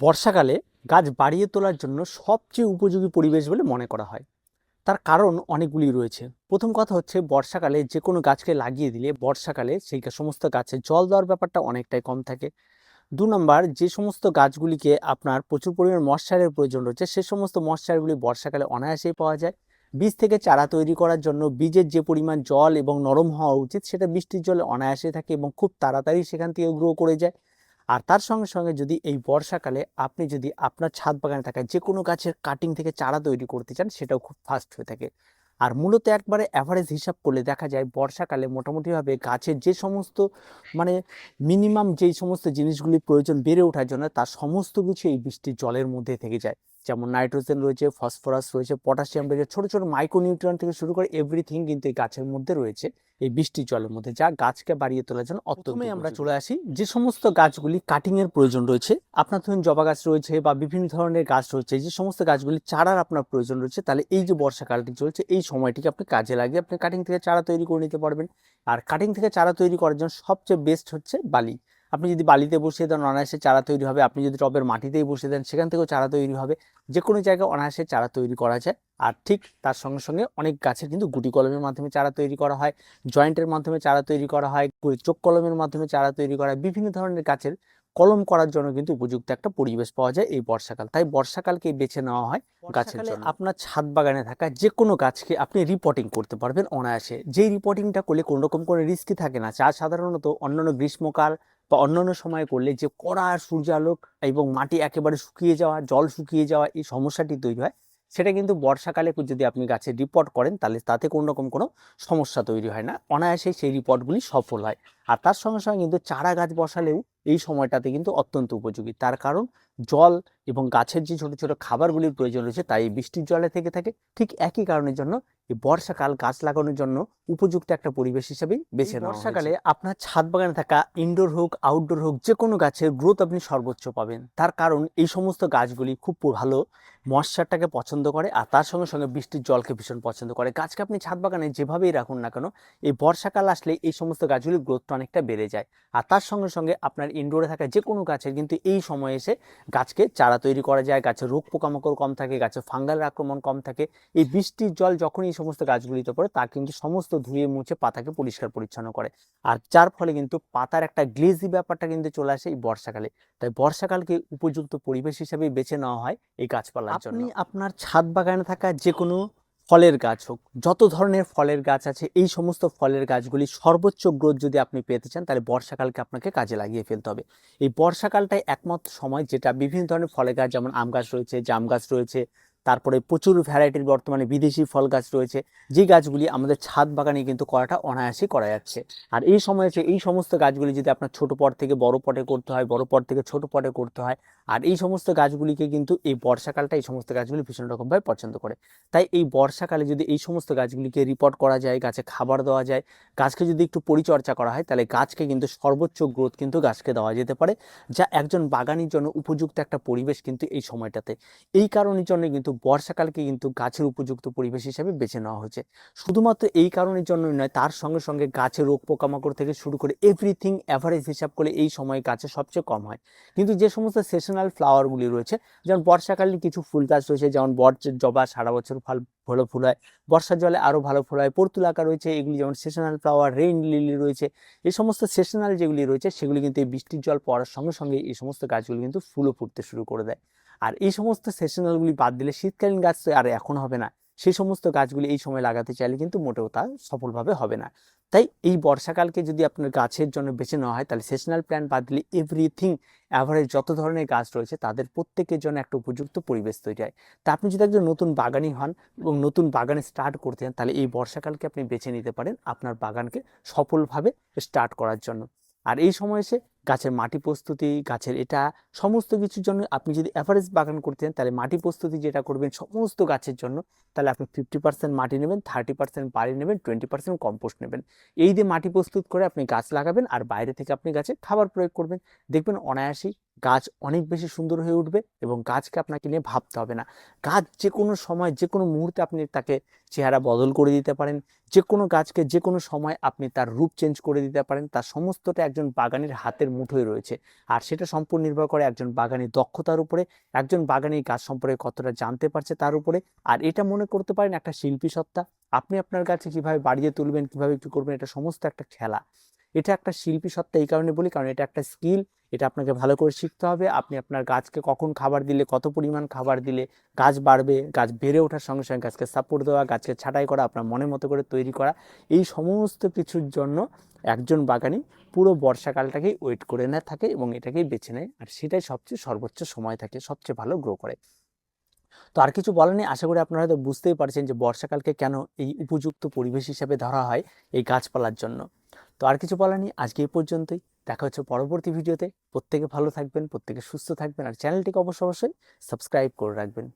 বর্ষাকালে গাছ বাড়িয়ে তোলার জন্য সবচেয়ে উপযোগী পরিবেশ বলে মনে করা হয়। তার কারণ অনেকগুলি রয়েছে। প্রথম কথা হচ্ছে বর্ষাকালে যে কোনো গাছকে লাগিয়ে দিলে বর্ষাকালে সেই সমস্ত গাছে জল দেওয়ার ব্যাপারটা অনেকটাই কম থাকে। দু নম্বর, যে সমস্ত গাছগুলিকে আপনার প্রচুর পরিমাণ মশারের প্রয়োজন রয়েছে, সে সমস্ত মশারগুলি বর্ষাকালে অনায়াসেই পাওয়া যায়। বীজ থেকে চারা তৈরি করার জন্য বীজের যে পরিমাণ জল এবং নরম হওয়া উচিত, সেটা বৃষ্টির জলে অনায়াসে থাকে এবং খুব তাড়াতাড়ি সেখান থেকে গ্রো করে যায়। আর তার সঙ্গে সঙ্গে যদি এই বর্ষাকালে আপনি যদি আপনার ছাদ বাগানে থাকা যে কোনো গাছের কাটিং থেকে চারা তৈরি করতে চান, সেটাও খুব ফাস্ট হয়ে থাকে। আর মূলত একবারে অ্যাভারেজ হিসাব করলে দেখা যায় বর্ষাকালে মোটামুটিভাবে গাছের যে সমস্ত মানে মিনিমাম যেই সমস্ত জিনিসগুলি প্রয়োজন বেড়ে ওঠার জন্য, তার সমস্ত কিছু এই বৃষ্টির জলের মধ্যে থেকে যায়। যেমন নাইট্রোজেন রয়েছে ফসফরাস রয়েছে পটাশিয়াম রয়েছে ছোটো ছোটো মাইক্রোনিউট্রিয়েন্ট থেকে শুরু করে এভরিথিং কিন্তু এই গাছের মধ্যে রয়েছে এই বৃষ্টির জলের মধ্যে যা গাছকে বাড়িয়ে তোলার জন্য অত্যন্তই আমরা চলে আসি যে সমস্ত গাছগুলি কাটিং এর প্রয়োজন রয়েছে আপনার ধরুন জবা গাছ রয়েছে বা বিভিন্ন ধরনের গাছ রয়েছে যে সমস্ত গাছগুলি চারার আপনার প্রয়োজন রয়েছে তাহলে এই যে বর্ষাকালটি চলছে এই সময়টিকে আপনি কাজে লাগিয়ে আপনি কাটিং থেকে চারা তৈরি করে নিতে পারবেন। আর কাটিং থেকে চারা তৈরি করার জন্য সবচেয়ে বেস্ট হচ্ছে বালি। আপনি যদি বালিতে বসিয়ে দেন অনায়াসে চারা তৈরি হবে। আপনি যদি টবের মাটিতেই বসিয়ে দেন সেখান থেকেও চারা তৈরি হবে। যে কোনো জায়গায় অনায়াসে চারা তৈরি করা যায়। আর ঠিক তার সঙ্গে সঙ্গে অনেক গাছের কিন্তু গুটি কলমের মাধ্যমে চারা তৈরি করা হয়। জয়েন্টের মাধ্যমে চারা তৈরি করা হয়। চোখ কলমের মাধ্যমে চারা তৈরি করা হয়। বিভিন্ন ধরনের গাছের কলম করার জন্য কিন্তু উপযুক্ত একটা পরিবেশ পাওয়া যায় এই বর্ষাকাল। তাই বর্ষাকালকে বেছে নেওয়া হয় গাছের জন্য। আপনার ছাদ বাগানে থাকা যে কোনো গাছকে আপনি রিপোর্টিং করতে পারবেন অনায়াসে। যেই রিপোর্টিংটা করলে কোনো রকম কোনো রিস্কি থাকে না। চা সাধারণত অন্যান্য গ্রীষ্মকাল বা অন্যান্য সময় করলে যে কড়া সূর্য আলোক এবং মাটি একেবারে শুকিয়ে যাওয়া, জল শুকিয়ে যাওয়া এই সমস্যাটি তৈরি হয়, সেটা কিন্তু বর্ষাকালে যদি আপনি গাছে রিপোর্ট করেন তাহলে তাতে কোনো রকম কোনো সমস্যা তৈরি হয় না। অনায়াসে সেই রিপোর্টগুলি সফল হয়। আর তার সঙ্গে সঙ্গে কিন্তু চারা গাছ বসালেও এই সময়টাতে কিন্তু অত্যন্ত উপযোগী। তার কারণ জল এবং গাছের যে ছোট ছোট খাবারগুলির প্রয়োজন রয়েছে তাই বৃষ্টির জলে থেকে থাকে। ঠিক একই কারণের জন্য এই বর্ষাকাল গাছ লাগানোর জন্য উপযুক্ত একটা পরিবেশ হিসেবেই বেছে বর্ষাকালে আপনার ছাদ বাগানে থাকা ইনডোর হোক আউটডোর হোক যে কোনো গাছের গ্রোথ আপনি সর্বোচ্চ পাবেন। তার কারণ এই সমস্ত গাছগুলি খুব ভালো ময়শ্চারটাকে পছন্দ করে আর তার সঙ্গে সঙ্গে বৃষ্টির জলকে ভীষণ পছন্দ করে। গাছকে আপনি ছাদ বাগানে যেভাবেই রাখুন না কেন এই বর্ষাকাল আসলে এই সমস্ত গাছগুলির গ্রোথটা অনেকটা বেড়ে যায়। আর তার সঙ্গে সঙ্গে আপনার ইনডোরে থাকা যে কোনো গাছের কিন্তু এই সময়ে এসে গাছকে চারা তৈরি করা যায় গাছের রোগ পোকামাকড় কম থাকে গাছে ফাঙ্গাল আক্রমণ কম থাকে। এই বৃষ্টির জল যখন এই সমস্ত গাছগুলিতে পড়ে তা কিন্তু সমস্ত ধুয়ে মুছে পাতাকে পরিষ্কার পরিচ্ছন্ন করে। আর যার ফলে কিন্তু পাতার একটা গ্লেজি ব্যাপারটা কিন্তু চলে আসে এই বর্ষাকালে। তাই বর্ষাকালকে উপযুক্ত পরিবেশ হিসেবে বেছে নেওয়া হয় এই গাছপালার জন্য। আপনি আপনার ছাদ বাগানে থাকা যে কোনো ফলের গাছ হোক, যত ধরনের ফলের গাছ আছে, এই সমস্ত ফলের গাছগুলি সর্বোচ্চ গ্রোথ যদি আপনি পেতে চান, তাহলে বর্ষাকালকে আপনাকে কাজে লাগিয়ে ফেলতে হবে। এই বর্ষাকালটাই একমাত্র সময় যেটা বিভিন্ন ধরনের ফলের গাছ, যেমন আম গাছ রয়েছে, জাম গাছ রয়েছে তারপরে প্রচুর ভ্যারাইটির বর্তমানে বিদেশি ফল গাছ রয়েছে। যে গাছগুলি আমাদের ছাদ বাগানে কিন্তু করাটা অনায়াসই করা যাচ্ছে। আর এই সময় এসে এই সমস্ত গাছগুলি যদি আপনার ছোট পট থেকে বড় পটে করতে হয়, বড় পট থেকে ছোট পটে করতে হয়, আর এই সমস্ত গাছগুলিকে কিন্তু এই বর্ষাকালটা এই সমস্ত গাছগুলি ভীষণ রকমভাবে পছন্দ করে। তাই এই বর্ষাকালে যদি এই সমস্ত গাছগুলিকে রিপোর্ট করা যায়, গাছে খাবার দেওয়া যায়, গাছকে যদি একটু পরিচর্যা করা হয়, তাহলে গাছকে কিন্তু সর্বোচ্চ গ্রোথ কিন্তু গাছকে দেওয়া যেতে পারে, যা একজন বাগানির জন্য উপযুক্ত একটা পরিবেশ কিন্তু এই সময়টাতে। এই কারণের জন্য কিন্তু বর্ষাকালকে কিন্তু গাছের উপযুক্ত পরিবেশ হিসেবে বেছে নেওয়া হয়েছে। শুধুমাত্র এই কারণের জন্যই নয়, তার সঙ্গে সঙ্গে গাছের রোগ পোকামাকড় থেকে শুরু করে এভরিথিং অ্যাভারেজ হিসাব করলে এই সময় গাছে সবচেয়ে কম হয়। কিন্তু যে সমস্ত সেশনাল ফ্লাওয়ারগুলি রয়েছে, যেমন বর্ষাকালীন কিছু ফুল গাছ রয়েছে, যেমন বট জবা সারা বছর ফল, ভালো ফুল হয়। বর্ষার জলে আরও ভালো ফুল হয়। পর্তুলাকা রয়েছে, এগুলি যেমন সেশনাল ফ্লাওয়ার রেইন লিলি রয়েছে। এই সমস্ত সেশনাল যেগুলি রয়েছে, সেগুলি কিন্তু এই বৃষ্টির জল পড়ার সঙ্গে সঙ্গে এই সমস্ত গাছগুলি কিন্তু ফুলও ফুটতে শুরু করে দেয়। আর এই সমস্ত সেশনালগুলি বাদ দিলে শীতকালীন গাছ তো আর এখন হবে না। সেই সমস্ত গাছগুলি এই সময় লাগাতে চাইলে কিন্তু মোটেও তা সফলভাবে হবে না। তাই এই বর্ষাকালকে যদি আপনার গাছের জন্য বেছে নেওয়া হয়, তাহলে সেশনাল প্ল্যান বাদ দিলে এভরিথিং অ্যাভারেজ যত ধরনের গাছ রয়েছে, তাদের প্রত্যেকের জন্য একটা উপযুক্ত পরিবেশ তৈরি হয়। তা আপনি যদি একজন নতুন বাগানি হন এবং নতুন বাগানে স্টার্ট করতে চান, তাহলে এই বর্ষাকালকে আপনি বেছে নিতে পারেন আপনার বাগানকে সফলভাবে স্টার্ট করার জন্য। আর এই সময় এসে গাছের মাটি প্রস্তুতি, গাছের এটা সমস্ত কিছুর জন্য আপনি যদি অ্যাভারেজ বাগান করতে চান, তাহলে মাটি প্রস্তুতি যেটা করবেন সমস্ত গাছের জন্য, তাহলে আপনি ফিফটি পার্সেন্ট মাটি নেবেন থার্টি পার্সেন্ট বাড়ি নেবেন টোয়েন্টি পার্সেন্ট কম্পোস্ট নেবেন। এই দিয়ে মাটি প্রস্তুত করে আপনি গাছ লাগাবেন আর বাইরে থেকে আপনি গাছে খাবার প্রয়োগ করবেন। দেখবেন অনায়াসেই গাছ অনেক বেশি সুন্দর হয়ে উঠবে এবং গাছকে আপনাকে নিয়ে ভাবতে হবে না। গাছ যে কোনো সময় যে কোনো মুহূর্তে আপনি তাকে চেহারা বদল করে দিতে পারেন যে কোনো গাছকে যে কোনো সময় আপনি তার রূপ চেঞ্জ করে দিতে পারেন, তার সমস্তটা একজন বাগানের হাতের মুঠোয় রয়েছে। আর সেটা সম্পূর্ণ নির্ভর করে একজন বাগানের দক্ষতার উপরে, একজন বাগানি গাছ সম্পর্কে কতটা জানতে পারছে তার উপরে। আর এটা মনে করতে পারেন একটা শিল্পী সত্তা। আপনি আপনার গাছে কীভাবে বাড়িয়ে তুলবেন, কীভাবে কি করবেন, এটা সমস্ত একটা খেলা। এটা একটা শিল্পী সত্তা এই কারণে বলি, কারণ এটা একটা স্কিল এটা আপনাকে ভালো করে শিখতে হবে। আপনি আপনার গাছকে কখন খাবার দিলে, কত পরিমাণ খাবার দিলে গাছ বাড়বে, গাছ বেড়ে ওঠার সঙ্গে সঙ্গে গাছকে সাপোর্ট দেওয়া, গাছকে ছাঁটাই করা, আপনার মনের মতো করে তৈরি করা, এই সমস্ত কিছুর জন্য একজন বাগানি পুরো বর্ষাকালটাকেই ওয়েট করে না থাকে এবং এটাকেই বেছে নেয়। আর সেটাই সবচেয়ে সর্বোচ্চ সময় থাকে, সবচেয়ে ভালো গ্রো করে। তো আর কিছু বলার নেই, আশা করি আপনারা হয়তো বুঝতেই পারছেন যে বর্ষাকালকে কেন এই উপযুক্ত পরিবেশ হিসেবে ধরা হয় এই গাছপালার জন্য। তো আর কিছু বলার নেই, আজকে এই পর্যন্তই। দেখা হচ্ছে পরবর্তী ভিডিওতে। প্রত্যেকে ভালো থাকবেন, প্রত্যেকে সুস্থ থাকবেন আর চ্যানেলটিকে অবশ্য অবশ্যই সাবস্ক্রাইব করে রাখবেন।